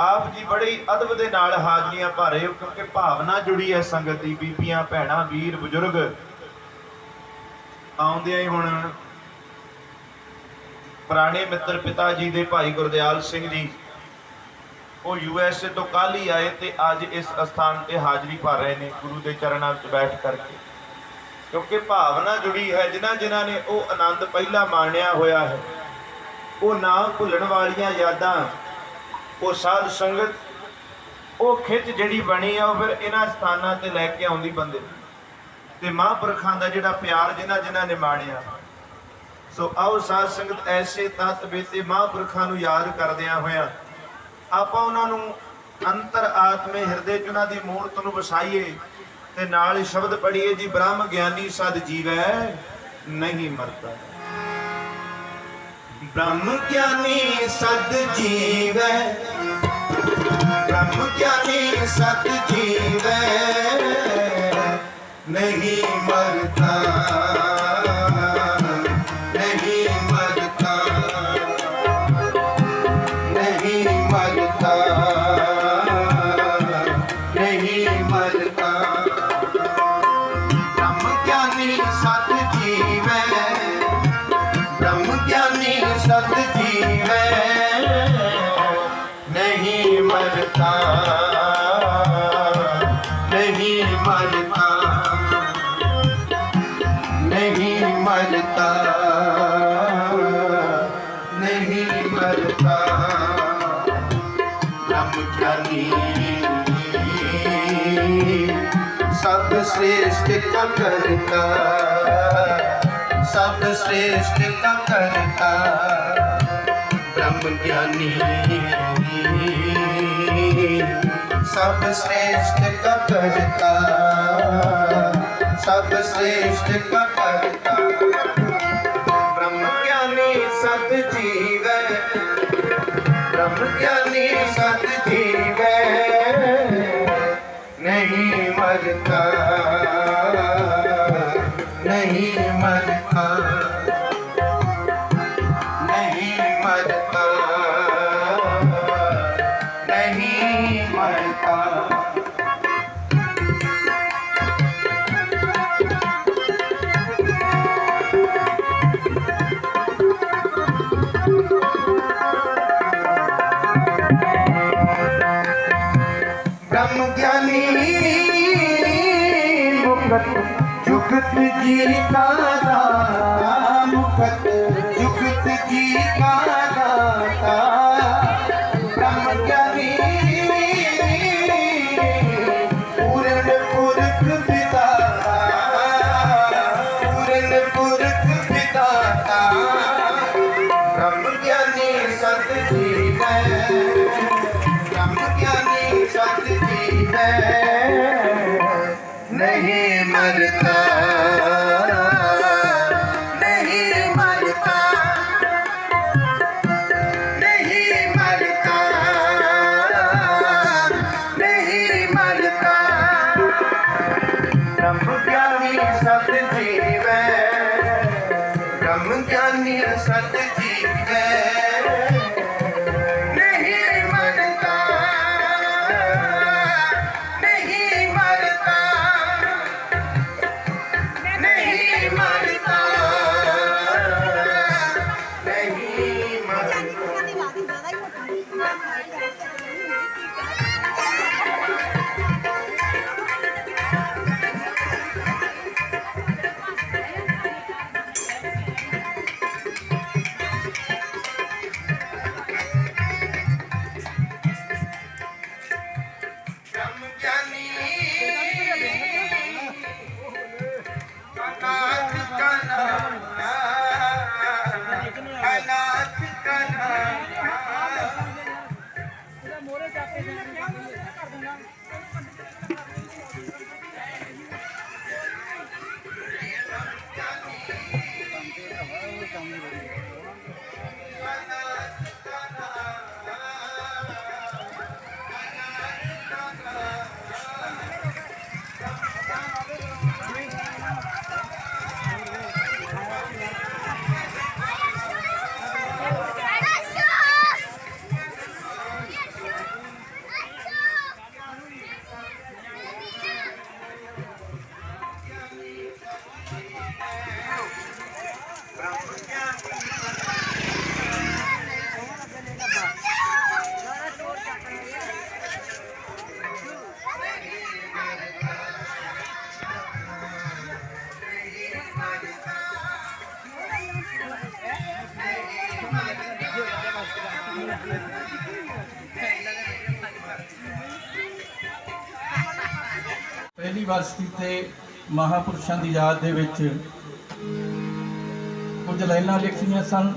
ਆਪ ਜੀ ਬੜੀ ਅਦਬ ਦੇ ਨਾਲ ਹਾਜ਼ਰੀਆਂ ਭਰ ਰਹੇ ਹੋ ਕਿਉਂਕਿ ਭਾਵਨਾ ਜੁੜੀ ਹੈ ਸੰਗਤ ਦੀ, ਬੀਬੀਆਂ, ਭੈਣਾਂ, ਵੀਰ, ਬਜ਼ੁਰਗ। ਆਉਂਦੇ ਹੀ ਹੁਣ ਪੁਰਾਣੇ ਮਿੱਤਰ ਪਿਤਾ ਜੀ ਦੇ ਭਾਈ ਗੁਰਦਿਆਲ ਸਿੰਘ ਜੀ, ਉਹ ਯੂ ਐਸ ਏ ਤੋਂ ਕੱਲ ਹੀ ਆਏ ਤੇ ਅੱਜ ਇਸ ਅਸਥਾਨ ਤੇ ਹਾਜ਼ਰੀ ਭਰ ਰਹੇ ਨੇ, ਗੁਰੂ ਦੇ ਚਰਨਾਂ ਵਿੱਚ ਬੈਠ ਕਰਕੇ। ਕਿਉਂਕਿ ਭਾਵਨਾ ਜੁੜੀ ਹੈ, ਜਿਨ੍ਹਾਂ ਜਿਨ੍ਹਾਂ ਨੇ ਉਹ ਆਨੰਦ ਪਹਿਲਾਂ ਮਾਣਿਆ ਹੋਇਆ ਹੈ, ਉਹ ਨਾ ਭੁੱਲਣ ਵਾਲੀਆਂ ਯਾਦਾਂ ਉਹ ਸਾਧ ਸੰਗਤ, ਉਹ ਖਿੱਚ ਜਿਹੜੀ ਬਣੀ ਆ, ਉਹ ਫਿਰ ਇਹਨਾਂ ਸਥਾਨਾਂ ਤੇ ਲੈ ਕੇ ਆਉਂਦੀ ਬੰਦੇ ਤੇ ਮਹਾਂਪੁਰਖਾਂ ਦਾ ਜਿਹੜਾ ਪਿਆਰ ਜਿਨ੍ਹਾਂ ਜਿਨ੍ਹਾਂ ਨੇ ਮਾਣਿਆ। ਸੋ ਆਓ ਸਾਧ ਸੰਗਤ, ਐਸੇ ਤਤ ਬੇਤੇ ਮਹਾਂਪੁਰਖਾਂ ਨੂੰ ਯਾਦ ਕਰਦਿਆਂ ਹੋਇਆਂ, ਆਪਾਂ ਉਹਨਾਂ ਨੂੰ ਅੰਤਰ ਆਤਮੇ ਹਿਰਦੇ ਚ ਉਹਨਾਂ ਦੀ ਮੂਰਤ ਨੂੰ ਵਸਾਈਏ ਤੇ ਨਾਲ ਹੀ ਸ਼ਬਦ ਪੜ੍ਹੀਏ ਜੀ, ਬ੍ਰਹਮ ਗਿਆਨੀ ਸਦ ਜੀਵੈ, ਨਹੀਂ ਮਰਦਾ। ਬ੍ਰਹਮ ਗਿਆਨੀ ਸਦ ਜੀਵੈ। ਬ੍ਰਹਮ ਗਿਆਨੀ ਸਤ ਜੀਵੈ। ਨਹੀਂ ਮਰਦਾ नहीं मरता नहीं मरता। सब श्रेष्ठ का करता, सब श्रेष्ठ का करता। ब्रह्म ज्ञानी सब श्रेष्ठ का करता, सब श्रेष्ठ का ਕਰਤਾ ਬ੍ਰਹਮ ਗਿਆਨੀ ਸਤ ਜੀਵੈ ਬ੍ਰਹਮ ਗਿਆਨੀ ਸਤ ਜੀਵੈ ਨਹੀਂ ਮਰਤਾ ਨਹੀਂ ਮਰਤਾ ਨਹੀਂ ਮਰਤਾ। ਮੁਕਤ ਜੁਗਤ ਜੀ ਕਾ ਦਾਤਾ ਮੁਕਤ ਜੁਗਤ ਜੀ ਕਾ ਦਾਤਾ ਦੁਨੀਆ ਸੱਚ ਜੀਵੇ ਪਹਿਲੀ ਵਰਸੀ ਤੇ ਮਹਾਪੁਰਸ਼ਾਂ ਦੀ ਯਾਦ ਦੇ ਵਿੱਚ ਕੁਝ ਲਾਈਨਾਂ ਲਿਖੀਆਂ ਸਨ।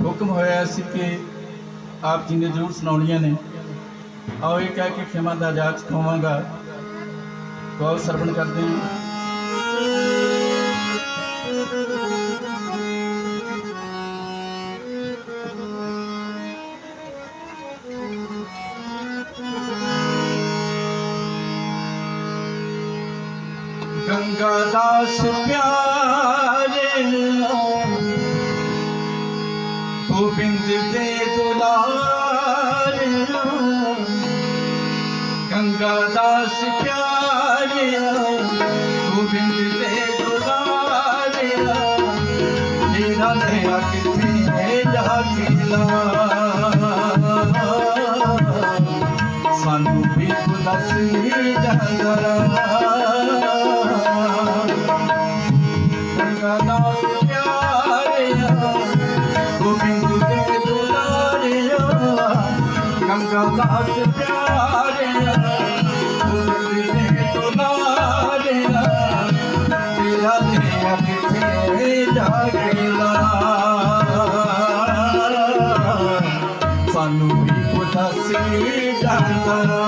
ਹੁਕਮ ਹੋਇਆ ਸੀ ਕਿ ਆਪ ਜੀ ਨੇ ਜ਼ਰੂਰ ਸੁਣਾਉਣੀਆਂ ਨੇ। ਆਓ ਇਹ ਕਹਿ ਕੇ ਖਿਮਾ ਦਾ ਜਾਚ ਖਵਾਵਾਂਗਾ। ਗੌਰ ਸਰਵਣ ਕਰਦੇ ਹਾਂ। ਦਾਸ ਪਿਆਰੇ ਗੋਬਿੰਦ ਦੇ ਦੁਲਾਰੇ ਗੰਗਾ ਦਾਸ ਪਿਆਰੇ ਗੋਬਿੰਦ ਦੇ ਦੁਲਾਰੇ ਮੇਰਾ ਨੇਰਾ ਕਿੱਥੇ ਜਾ ਕੇ ਸਾਨੂੰ ਵੀ ਤੂੰ ਦੱਸ ਸਾਨੂੰ ਵੀ ਕੋ ਦੱਸ ਜੰਗਰਾ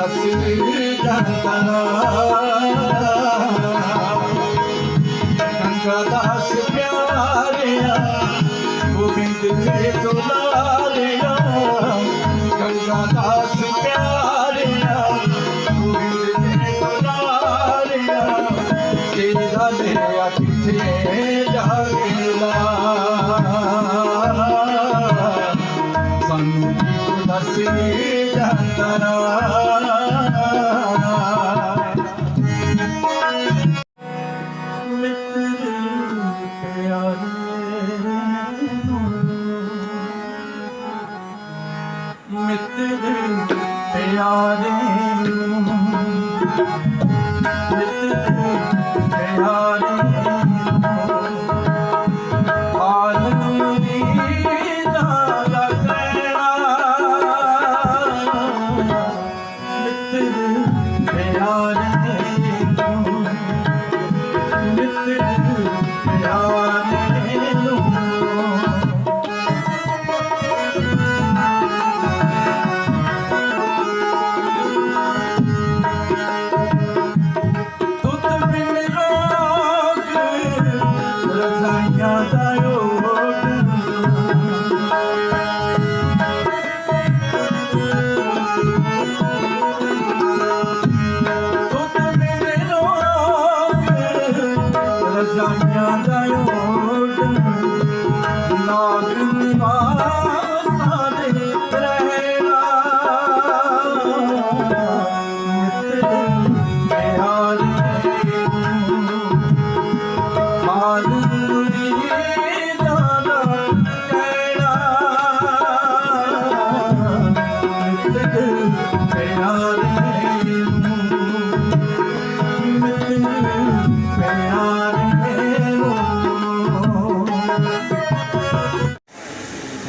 چند گنگا داس پياري ڪند کي ته گنگا داس پياري تل وارا سنگ ته چند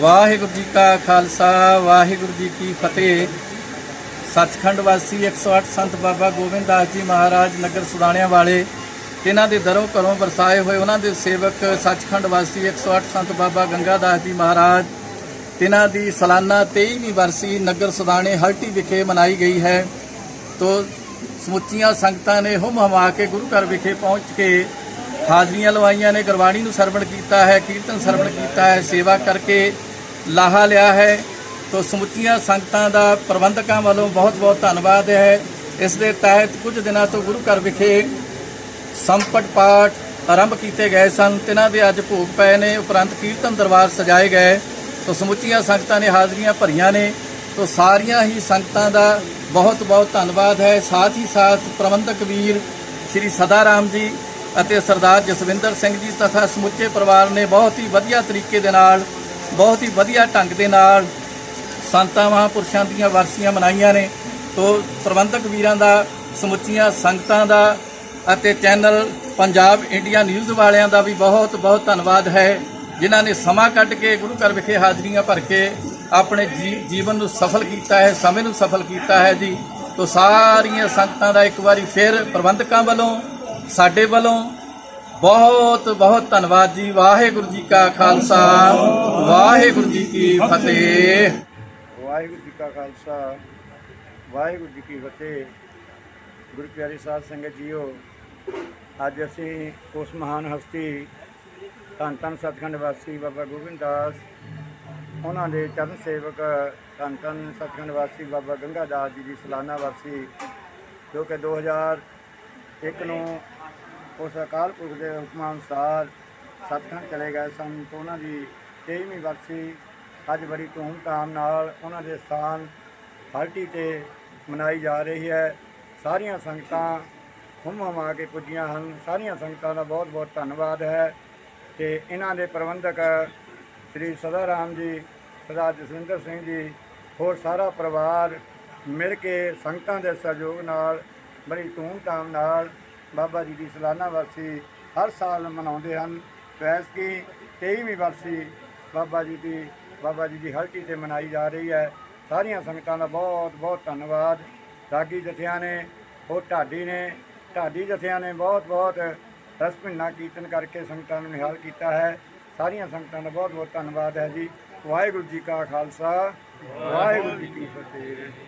ਵਾਹਿਗੁਰੂ ਜੀ ਕਾ ਖਾਲਸਾ, ਵਾਹਿਗੁਰੂ ਜੀ ਕੀ ਫਤਿਹ। ਸੱਚਖੰਡ ਵਾਸੀ 108 ਸੰਤ ਬਾਬਾ ਗੋਬਿੰਦ ਦਾਸ ਜੀ ਮਹਾਰਾਜ ਨਗਰ ਸੁਡਾਣਿਆਂ ਵਾਲੇ ਤੇ ਇਹਨਾਂ ਦੇ ਦਰੋਂ ਘਰੋਂ ਵਰਸਾਏ ਹੋਏ ਉਹਨਾਂ ਦੇ ਸੇਵਕ ਸੱਚਖੰਡ ਵਾਸੀ 108 ਸੰਤ ਬਾਬਾ ਗੰਗਾਦਾਸ ਜੀ ਮਹਾਰਾਜ, ਤਿਨਾਂ ਦੀ ਸਾਲਾਨਾ 23ਵੀਂ ਵਰਸੀ ਨਗਰ ਸਦਾਣੇ ਹਲਟੀ ਵਿਖੇ ਮਨਾਈ ਗਈ ਹੈ। ਤੋ ਸਮੁੱਚੀਆਂ ਸੰਗਤਾਂ ਨੇ ਹੁਮ ਹਮਾ ਕੇ ਗੁਰੂ ਘਰ ਵਿਖੇ ਪਹੁੰਚ ਕੇ ਹਾਜ਼ਰੀਆਂ ਲਵਾਈਆਂ ਨੇ, ਗੁਰਬਾਣੀ ਨੂੰ ਸਰਵਣ ਕੀਤਾ ਹੈ, ਕੀਰਤਨ ਸਰਵਣ ਕੀਤਾ ਹੈ, ਸੇਵਾ ਕਰਕੇ ਲਾਹਾ ਲਿਆ ਹੈ। ਤੋ ਸਮੁੱਚੀਆਂ ਸੰਗਤਾਂ ਦਾ ਪ੍ਰਬੰਧਕਾਂ ਵੱਲੋਂ ਬਹੁਤ ਬਹੁਤ ਧੰਨਵਾਦ ਹੈ। ਇਸ ਦੇ ਤਹਿਤ ਕੁਝ ਦਿਨਾਂ ਤੋਂ ਗੁਰੂ ਘਰ ਵਿਖੇ ਸੰਪਟ ਪਾਠ ਆਰੰਭ ਕੀਤੇ ਗਏ ਸਨ। ਤਿਨਾਂ ਦੇ ਅੱਜ ਭੋਗ ਪਏ ਨੇ। ਉਪਰੰਤ ਕੀਰਤਨ ਦਰਬਾਰ ਸਜਾਏ ਗਏ। ਤੋ ਸਮੁੱਚੀਆਂ ਸੰਗਤਾਂ ਨੇ ਹਾਜ਼ਰੀਆਂ ਭਰੀਆਂ ਨੇ। ਤੋ ਸਾਰੀਆਂ ਹੀ ਸੰਗਤਾਂ ਦਾ ਬਹੁਤ ਬਹੁਤ ਧੰਨਵਾਦ ਹੈ। ਸਾਥ ਹੀ ਸਾਥ ਪ੍ਰਬੰਧਕ ਵੀਰ ਸ੍ਰੀ ਸਦਾ ਰਾਮ ਜੀ ਅਤੇ ਸਰਦਾਰ ਜਸਵਿੰਦਰ ਸਿੰਘ ਜੀ ਤਥਾ ਸਮੁੱਚੇ ਪਰਿਵਾਰ ਨੇ ਬਹੁਤ ਹੀ ਵਧੀਆ ਤਰੀਕੇ ਦੇ ਨਾਲ ਬਹੁਤ ਹੀ ਵਧੀਆ ਢੰਗ ਦੇ ਨਾਲ ਸੰਤਾਂ, ਮਹਾਂਪੁਰਸ਼ਾਂ ਦੀਆਂ ਵਰਸੀਆਂ ਮਨਾਈਆਂ ਨੇ। ਤੋ ਪ੍ਰਬੰਧਕ ਵੀਰਾਂ ਦਾ, ਸਮੁੱਚੀਆਂ ਸੰਗਤਾਂ ਦਾ ਅਤੇ ਚੈਨਲ ਪੰਜਾਬ ਇੰਡੀਆ ਨਿਊਜ਼ ਵਾਲਿਆਂ ਦਾ ਵੀ ਬਹੁਤ ਬਹੁਤ ਧੰਨਵਾਦ ਹੈ, ਜਿਨ੍ਹਾਂ ਨੇ ਸਮਾਂ ਕੱਢ ਕੇ ਗੁਰੂ ਘਰ ਵਿਖੇ ਹਾਜ਼ਰੀਆਂ ਭਰ ਕੇ ਆਪਣੇ ਜੀ- ਜੀਵਨ ਨੂੰ ਸਫਲ ਕੀਤਾ ਹੈ, ਸਮੇਂ ਨੂੰ ਸਫਲ ਕੀਤਾ ਹੈ ਜੀ। ਤੋ ਸਾਰੀਆਂ ਸੰਗਤਾਂ ਦਾ ਇੱਕ ਵਾਰੀ ਫਿਰ ਪ੍ਰਬੰਧਕਾਂ ਵੱਲੋਂ, ਸਾਡੇ ਵੱਲੋਂ ਬਹੁਤ ਬਹੁਤ ਧੰਨਵਾਦ ਜੀ। ਵਾਹਿਗੁਰੂ ਜੀ ਕਾ ਖਾਲਸਾ। ਵਾਹਿਗੁਰੂ ਜੀ ਕੀ ਫਤਿਹ। ਵਾਹਿਗੁਰੂ ਜੀ ਕਾ ਖਾਲਸਾ। ਵਾਹਿਗੁਰੂ ਜੀ ਕੀ ਫਤਿਹ। ਗੁਰੂ ਪਿਆਰੀ ਸਾਧ ਸੰਗਤ ਜੀਓ, ਅੱਜ ਅਸੀਂ ਉਸ ਮਹਾਨ ਹਸਤੀ ਧੰਨ ਧੰਨ ਸਤਖੰਡ ਵਾਸੀ ਬਾਬਾ ਗੋਬਿੰਦ ਦਾਸ, ਉਹਨਾਂ ਦੇ ਚਰਨ ਸੇਵਕ ਧੰਨ ਧੰਨ ਸਤਖੰਡ ਵਾਸੀ ਬਾਬਾ ਗੰਗਾ ਦਾਸ ਜੀ ਦੀ ਸਾਲਾਨਾ ਵਰਸੀ ਜੋ ਕਿ 2001 ਨੂੰ ਉਸ ਅਕਾਲ ਪੁਰਖ ਦੇ ਹੁਕਮਾਂ ਅਨੁਸਾਰ ਸਤਖੰਡ ਚਲੇ ਗਏ ਸਨ ਉਹਨਾਂ ਦੀ 23ਵੀਂ ਵਰਸੀ ਅੱਜ ਬੜੀ ਧੂਮ-ਧਾਮ ਨਾਲ ਉਹਨਾਂ ਦੇ ਸਥਾਨ ਹਲਟੀ ਤੇ ਮਨਾਈ ਜਾ ਰਹੀ ਹੈ। ਸਾਰੀਆਂ ਸੰਗਤਾਂ ਹੁਮ ਹਮਾ ਕੇ ਪੁੱਜੀਆਂ ਹਨ। ਸਾਰੀਆਂ ਸੰਗਤਾਂ ਦਾ ਬਹੁਤ-ਬਹੁਤ ਧੰਨਵਾਦ ਹੈ ਤੇ ਇਹਨਾਂ ਦੇ ਪ੍ਰਬੰਧਕ ਸ੍ਰੀ ਸਦਾ ਰਾਮ ਜੀ, ਸਰਦਾਰ ਜਸਵਿੰਦਰ ਸਿੰਘ ਜੀ, ਹੋਰ ਸਾਰਾ ਪਰਿਵਾਰ ਮਿਲ ਕੇ ਸੰਗਤਾਂ ਦੇ ਸਹਿਯੋਗ ਨਾਲ ਬੜੀ ਧੂਮ-ਧਾਮ ਨਾਲ ਬਾਬਾ ਜੀ ਦੀ ਸਾਲਾਨਾ ਵਰਸੀ ਹਰ ਸਾਲ ਮਨਾਉਂਦੇ ਹਨ। ਵੈਸ ਕੀ 23ਵੀਂ ਵਰਸੀ ਬਾਬਾ ਜੀ ਦੀ, ਬਾਬਾ ਜੀ ਦੀ ਹਲਟੀ ਤੇ ਮਨਾਈ ਜਾ ਰਹੀ ਹੈ। ਸਾਰੀਆਂ ਸੰਗਤਾਂ ਦਾ ਬਹੁਤ ਬਹੁਤ ਧੰਨਵਾਦ। ਰਾਗੀ ਜਥਿਆਂ ਨੇ, ਹੋਰ ਢਾਡੀ ਨੇ, ਢਾਡੀ ਜਥਿਆਂ ਨੇ ਬਹੁਤ ਬਹੁਤ ਰਸ ਭਿੰਨਾ ਕੀਰਤਨ ਕਰਕੇ ਸੰਗਤਾਂ ਨੂੰ ਨਿਹਾਲ ਕੀਤਾ ਹੈ। ਸਾਰੀਆਂ ਸੰਗਤਾਂ ਦਾ ਬਹੁਤ ਬਹੁਤ ਧੰਨਵਾਦ ਹੈ ਜੀ। ਵਾਹਿਗੁਰੂ ਜੀ ਕਾ ਖਾਲਸਾ, ਵਾਹਿਗੁਰੂ ਜੀ ਕੀ ਫਤਿਹ।